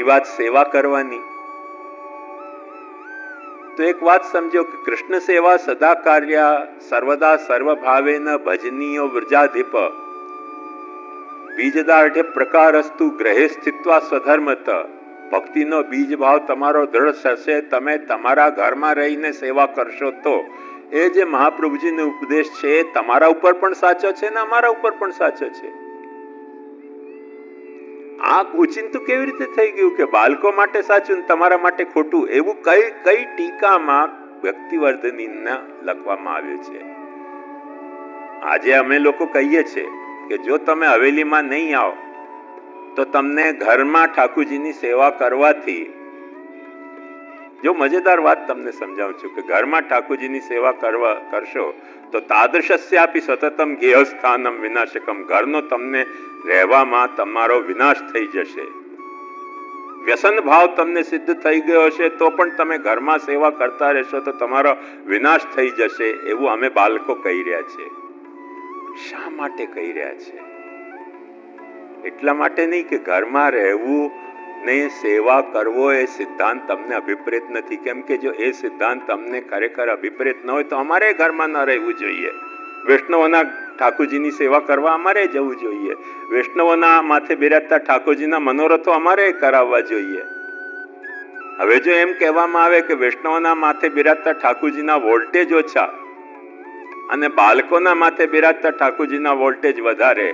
રહી વાત સેવા કરવાની. તો એક વાત સમજો કે કૃષ્ણ સેવા સદા કાર્ય, સર્વદા સર્વભાવેન ભજનીયો વ્રજાધિપ. બીજદાઢ્ય પ્રકારસ્તુ ગ્રહે સ્થિત્વા સ્વધર્મત. ભક્તિનો બીજ ભાવ તમારો દ્રઢ થશે, તમે તમારા ઘરમાં રહીને સેવા કરશો તો. એ જે મહાપ્રભુજીનો ઉપદેશ છે, એ તમારા ઉપર પણ સાચો છે ને અમારા ઉપર પણ સાચો છે? આ ઓચિંતું કેવી રીતે થઈ ગયું કે બાળકો માટે સાચું તમારા માટે ખોટું? એવું કઈ કઈ ટીકામાં વ્યક્તિવર્ધની લખવામાં આવ્યું છે? આજે અમે લોકો કહીએ છીએ કે જો તમે હવેલીમાં નહીં આવો, તો તમને ઘરમાં ઠાકુરજીની સેવા કરવાથી જો મજેદાર વાત તમને સમજાવું છું કે ઘરમાં ઠાકોરજીની સેવા કરવા કરશો, તો તાદૃશ્યાપી સતતમ ગેહસ્થાનમ વિનાશકમ ઘરનો તમને રહેવામાં તમારો વિનાશ થઈ જશે. વ્યસન ભાવ તમને સિદ્ધ થઈ ગયો હશે, તો પણ તમે ઘરમાં સેવા કરતા રહેશો, તો તમારો વિનાશ થઈ જશે એવું અમે બાળકો કહી રહ્યા છે. શા માટે કહી રહ્યા છે? એટલા માટે નહીં કે ઘરમાં રહેવું ને સેવા કરવો એ સિદ્ધાંત તમને અભિપ્રેત નથી કેમ કે જો એ સિદ્ધાંત તમને ખરેખર અભિપ્રેત ન હોય તો અમારે ઘરમાં ન રહેવું જોઈએ વૈષ્ણવના ઠાકોરજીની સેવા કરવા અમારે જવું જોઈએ વૈષ્ણવના માથે બિરાજતા ઠાકોરજીના મનોરથો અમારે કરાવવા જોઈએ હવે જો એમ કહેવામાં આવે કે વૈષ્ણવના માથે બિરાજતા ઠાકોરજીના વોલ્ટેજ ઓછા અને બાળકોના માથે બિરાજતા ઠાકોરજીના વોલ્ટેજ વધારે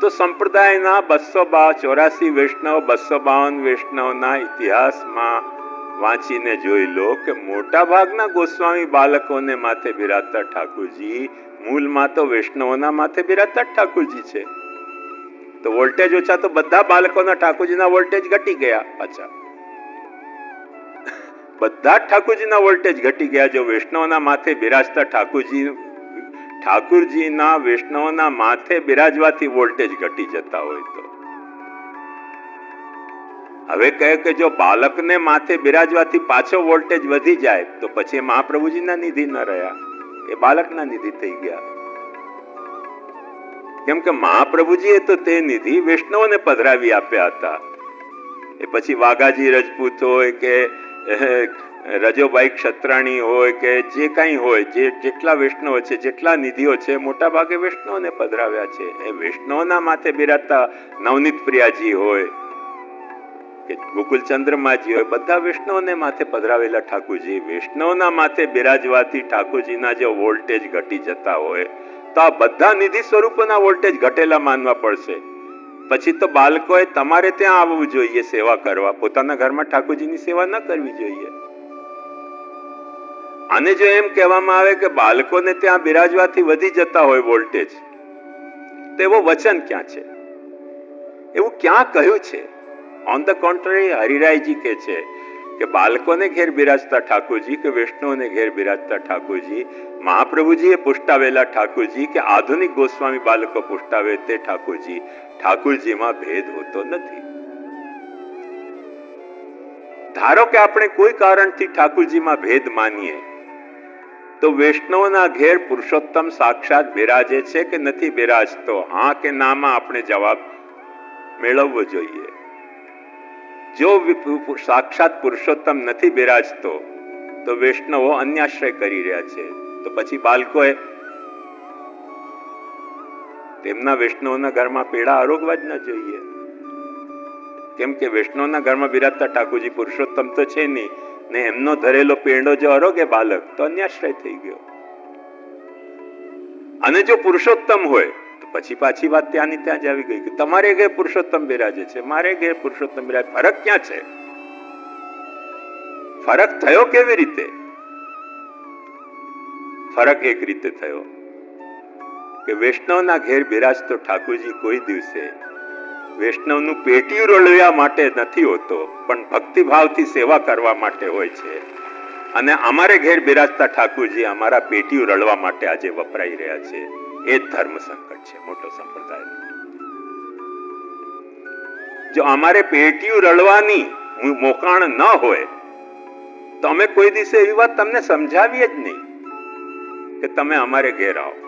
તો સંપ્રદાયના બસો ચોરાસી વૈષ્ણવ બસો બાવન વૈષ્ણવના ઇતિહાસમાં વાંચીને જોઈ લો કે મોટા ભાગના ગોસ્વામી બાલકોને માથે બિરાજતા ઠાકુરજી, મૂળમાં તો વૈષ્ણવોના માથે બિરાજતા ઠાકુરજી છે. તો વોલ્ટેજ ઓછા તો બધા બાળકોના ઠાકોરજીના વોલ્ટેજ ઘટી ગયા પાછા. બધા ઠાકુરજીના વોલ્ટેજ ઘટી ગયા જો વૈષ્ણવના માથે બિરાજતા ઠાકુરજી ઠાકુરજીના વૈષ્ણવના માથે બિરાજવાથી વોલ્ટેજ ઘટી જતા હોય તો. હવે કહે કે જો બાલકને માથે બિરાજવાથી પાછો વોલ્ટેજ વધી જાય, તો પછી મહાપ્રભુજીના નિધિ ન રહ્યા. એ બાલકના નિધિ થઈ ગયા. કેમ કે મહાપ્રભુજીએ તો તે નિધિ વૈષ્ણવને પધરાવી આપ્યા હતા. એ પછી વાઘાજી રજપૂત હોય કે રજોબાઈ ક્ષત્રાણી હોય કે જે કાંઈ હોય, જે જેટલા વૈષ્ણવ છે, જેટલા નિધિઓ છે મોટા ભાગે વૈષ્ણવને પધરાવ્યા છે. એ વૈષ્ણવના માથે બિરાજતા નવનીત પ્રિયાજી હોય કે ગોકુલચંદ્રમાજી હોય, બધા વૈષ્ણવને માથે પધરાવેલા ઠાકુરજી. વૈષ્ણવના માથે બિરાજવાથી ઠાકુરજીના જે વોલ્ટેજ ઘટી જતા હોય, તો આ બધા નિધિ સ્વરૂપોના વોલ્ટેજ ઘટેલા માનવા પડશે. પછી તો બાળકોએ તમારે ત્યાં આવવું જોઈએ સેવા કરવા. પોતાના ઘરમાં ઠાકોરજીની સેવા ન કરવી જોઈએ. અને જો એમ કહેવામાં આવે કે બાળકોને ત્યાં બિરાજવાથી વધી જતા હોય વોલ્ટેજ તો એવો વચન ક્યાં છે? એવું ક્યાં કહ્યું છે? ઓન ધ કોન્ટ્રરી હરિરાયજી કે છે કે બાળકોને ઘેર બિરાજતા ઠાકોરજી કે વૈષ્ણવને ઘેર બિરાજતા ઠાકોરજી, મહાપ્રભુજીએ પુષ્ટાવેલા ઠાકોરજી કે આધુનિક ગોસ્વામી બાળકો પુષ્ટાવે તે ઠાકોરજી, ઠાકોરજીમાં ભેદ હોતો નથી. ધારો કે આપણે કોઈ કારણથી ઠાકોરજીમાં ભેદ માનીએ તો વૈષ્ણવના ઘેર પુરુષોત્તમ સાક્ષાત બિરાજે છે કે નથી બિરાજતો? હા કે નામાં આપણે જવાબ મેળવવો જોઈએ. જો સાક્ષાત પુરુષોત્તમ નથી બિરાજતો, તો વૈષ્ણવો અન્યાશ્રય કરી રહ્યા છે. તો પછી બાળકોએ તેમના વૈષ્ણવના ઘરમાં પેડા આરોગવા જ ન જોઈએ. કેમ કે વૈષ્ણવના ઘરમાં બિરાજતા ઠાકોરજી પુરુષોત્તમ તો છે નહીં. ને એમનો ધરેલો પેંડો જો આરોગે બાલક, તો અન્યાશ્રય થઈ ગયો. અને જો પુરુષોત્તમ હોય, તો પછી પાછી વાત ત્યાંની ત્યાં જ આવી ગઈ કે તમારે ઘેર પુરુષોત્તમ બિરાજે છે, મારે ઘેર પુરુષોત્તમ બિરાજ ફરક ક્યાં છે? ફરક થયો કેવી રીતે? ફરક એક રીતે થયો કે વૈષ્ણવના ઘેર બિરાજતો ઠાકોરજી કોઈ દિવસે વૈષ્ણવનું પેટીયું રળવ્યા માટે નથી હોતો, પણ ભક્તિભાવથી સેવા કરવા માટે હોય છે. અને અમારે ઘેર બિરાજતા ઠાકુરજી અમારા પેટીયું રળવા માટે આજે વપરાઈ રહ્યા છે. એ ધર્મ સંકટ છે, મોટો સંપ્રદાય. જો અમારે પેટીયું રળવાની મોકાણ ન હોય, તો અમે કોઈ દિવસે એવી વાત તમને સમજાવીએ જ નહીં કે તમે અમારે ઘેર આવો.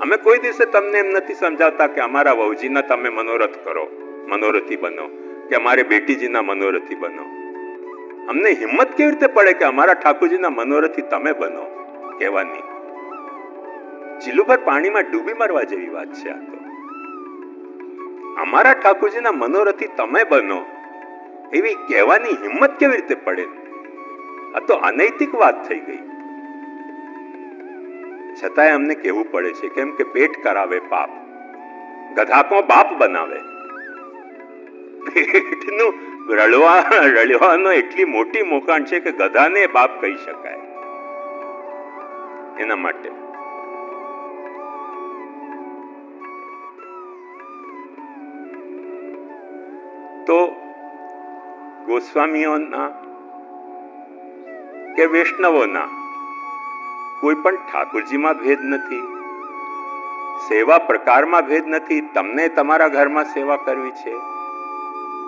અમે કોઈ દિવસે તમને એમ નથી સમજાવતા કે અમારા વહુજીના તમે મનોરથ કરો, મનોરથી બનો, કે અમારે બેટીજીના મનોરથી બનો. અમને હિંમત કેવી રીતે પડે કે અમારા ઠાકોરજીના મનોરથી તમે બનો? કહેવાની જીલુભર પાણીમાં ડૂબી મરવા જેવી વાત છે આ તો. અમારા ઠાકોરજીના મનોરથી તમે બનો, એવી કહેવાની હિંમત કેવી રીતે પડે? આ તો અનૈતિક વાત થઈ ગઈ. છતાંય અમને કહેવું પડે છે કેમ કે પેટ કરાવે પાપ. ગધાકો બાપ બનાવે. પેટનું રળવા રળવાનો એટલી મોટી મોકાણ છે કે ગધાને બાપ કહી શકાય. એના માટે. તો ગોસ્વામીઓના કે વૈષ્ણવોના કોઈ પણ ઠાકોરજીમાં ભેદ નથી. સેવા પ્રકારમાં ભેદ નથી. તમને તમારા ઘરમાં સેવા કરવી છે.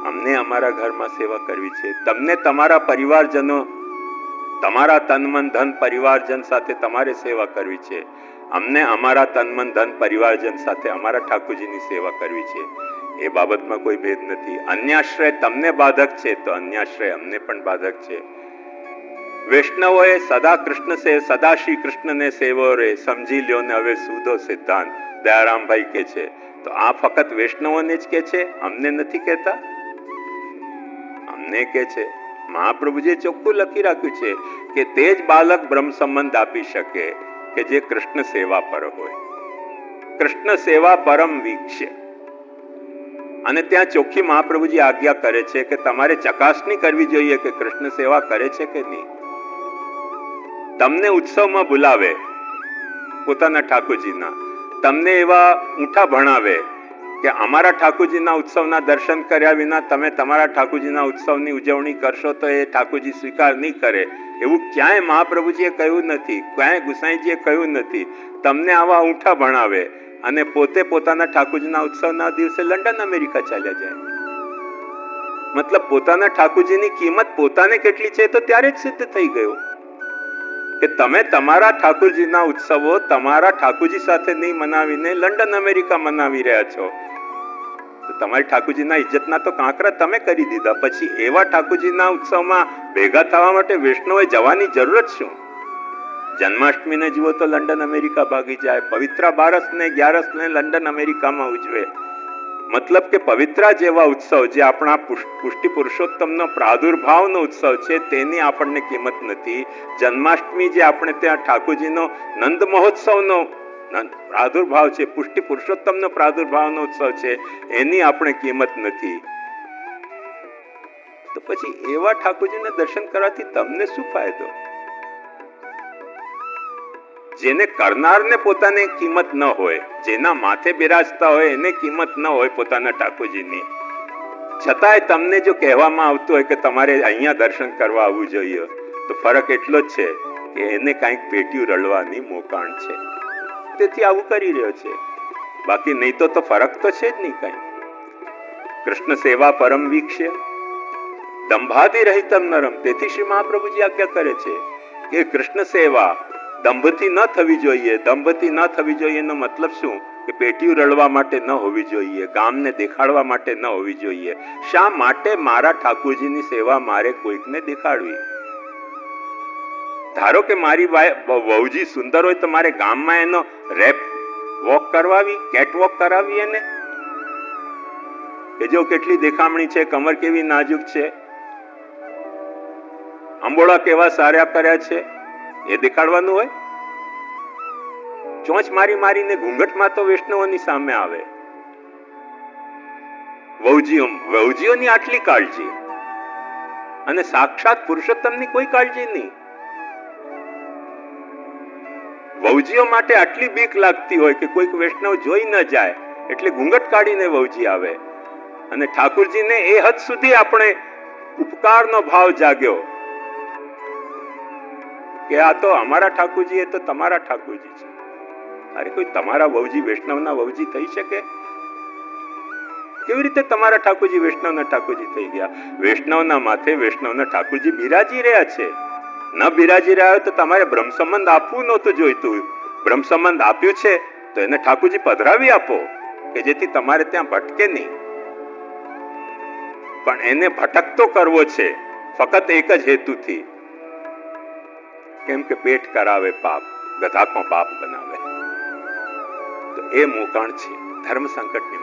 અમને અમારા ઘરમાં સેવા કરવી છે. તમને તમારા પરિવારજનો, તમારા તન મન ધન પરિવારજન સાથે તમારે સેવા કરવી છે. અમને અમારા તન મન ધન પરિવારજન સાથે અમારા ઠાકોરજીની સેવા કરવી છે. એ બાબતમાં કોઈ ભેદ નથી. અન્યાશ્રય તમને બાધક છે તો અન્યાશ્રય અમને પણ બાધક છે. વૈષ્ણવોએ સદા કૃષ્ણ સે, સદા શ્રી કૃષ્ણને સેવો રે, સમજી લ્યો ને હવે સુધો સિદ્ધાંત. દયારામભાઈ કે છે, તો આ ફક્ત વૈષ્ણવોને જ કે છે? અમને નથી કહેતા? અમને કે છે મહાપ્રભુજીએ ચોખ્ખું લખી રાખ્યું છે કે તે જ બાલક બ્રહ્મ સંબંધ આપી શકે કે જે કૃષ્ણ સેવા પર હોય. કૃષ્ણ સેવા પરમ વીક્ષે. અને ત્યાં ચોખ્ખી મહાપ્રભુજી આજ્ઞા કરે છે કે તમારે ચકાસણી કરવી જોઈએ કે કૃષ્ણ સેવા કરે છે કે નહીં. તમને ઉત્સવમાં બોલાવે. પોતાના ઠાકોરજીના. તમને એવા ઊંઠા ભણાવે કે અમારા ઠાકોરજીના ઉત્સવના દર્શન કર્યા વિના તમે તમારા ઠાકોરજીના ઉત્સવની ઉજવણી કરશો તો એ ઠાકોરજી સ્વીકાર નહીં કરે. એવું ક્યાંય મહાપ્રભુજીએ કહ્યું નથી, ક્યાંય ગુસાઈજીએ કહ્યું નથી. તમને આવા ઊંઠા ભણાવે અને પોતે પોતાના ઠાકોરજીના ઉત્સવના દિવસે લંડન અમેરિકા ચાલ્યા જાય. મતલબ પોતાના ઠાકોરજીની કિંમત પોતાને કેટલી છે તો ત્યારે જ સિદ્ધ થઈ ગયું. કે તમે તમારા ઠાકોરજીના ઉત્સવો તમારા ઠાકોરજી સાથે નહીં મનાવીને લંડન, અમેરિકા મનાવી રહ્યા છો? તમારી ઠાકોરજીના ઇજ્જતના તો કાંકરા તમે કરી દીધા. પછી એવા ઠાકોરજીના ઉત્સવમાં ભેગા થવા માટે વૈષ્ણવે જવાની જરૂરત શું? જન્માષ્ટમીને જુઓ તો લંડન, અમેરિકા ભાગી જાય. પવિત્રા બારસને, ગ્યારસને લંડન, અમેરિકામાં ઉજવે. મતલબ કે પવિત્રા જેવા ઉત્સવ જે આપણા પુષ્ટિ પુરુષોત્તમનો પ્રાદુર્ભાવનો ઉત્સવ છે, તેની આપણને કિંમત નથી. જન્માષ્ટમી જે આપણે ત્યાં ઠાકોરજીનો નંદ મહોત્સવનો પ્રાદુર્ભાવ છે, પુષ્ટિ પુરુષોત્તમનો પ્રાદુર્ભાવનો ઉત્સવ છે, એની આપણે કિંમત નથી. તો પછી એવા ઠાકોરજીને દર્શન કરવાથી તમને શું ફાયદો? જેને કરનારને પોતાને કિંમત ન હોય, જેના માથે બિરાજતા હોય, એને કિંમત ન હોય પોતાના ઠાકોરજીની. છતાંય તમને જો કહેવામાં આવતું હોય કે તમારે અહીંયા દર્શન કરવા આવવું જોઈએ, તો ફરક એટલો જ છે કે એને કાંઈક પેટ્યું રળવાની મોકાણ છે. તેથી આવું કરી રહ્યો છે. બાકી નહીં તો તો ફરક તો છે જ નહીં કઈ. કૃષ્ણ સેવા પરમ વીક્ષે, દંભાદી રહિતમ નરમ. તેથી શ્રી મહાપ્રભુજી આજ્ઞા કરે છે કે કૃષ્ણ સેવા દંભથી ન થવી જોઈએ. દંભથી ન થવી જોઈએ એનો મતલબ શું? કે પેટીયું રળવા માટે ન હોવી જોઈએ. ગામને દેખાડવા માટે ન હોવી જોઈએ. શા માટે મારા ઠાકોરજીની સેવા મારે કોઈકને દેખાડવી? ધારો કે મારી વહુજી સુંદર હોય તો મારે ગામમાં એનો રેપ, વોક કરવાવી કેટ વોક કરાવી એને? કે જો કેટલી દેખામણી છે, કમર કેવી નાજુક છે? અંબોળા કેવા સારા કર્યા છે? એ દેખાડવાનું હોય? ચોંચ મારી મારીને ઘૂંઘટમાં તો વૈષ્ણવોની સામે આવે. વહુજીઓ, વહુજીઓની આટલી કાળજી. અને સાક્ષાત પુરુષોત્તમની કોઈ કાળજી નહીં. વહુજીઓ માટે આટલી બીક લાગતી હોય કે કોઈક વૈષ્ણવ જોઈ ન જાય, એટલે ઘૂંઘટ કાઢીને વહુજી આવે. અને ઠાકુરજીને એ હદ સુધી આપણે ઉપકારનો ભાવ જાગ્યો. કે આ તો અમારા ઠાકુરજી, એ તો તમારા ઠાકુરજી છે. અરે કોઈ તમારા વહુજી, વૈષ્ણવના વહુજી થઈ શકે? કેવી રીતે તમારા ઠાકુરજી, વૈષ્ણવના ઠાકુરજી થઈ ગયા? વૈષ્ણવના માથે વૈષ્ણવના ઠાકુરજી બિરાજી રહ્યા છે. ન બિરાજી રહ્યા હોય તો તમારે બ્રહ્મ સંબંધ આપવું નહોતું જોઈતું. બ્રહ્મ સંબંધ આપ્યું છે, તો એને ઠાકુરજી પધરાવી આપો, કે જેથી તમારે ત્યાં ભટકે નહીં. પણ એને ભટકતો કરવો છે, ફક્ત એક જ હેતુથી. કેમ કે પેટ કરાવે પાપ ગધાત્મા પાપ બનાવે. તો એ મોકાણ છે ધર્મ સંકટની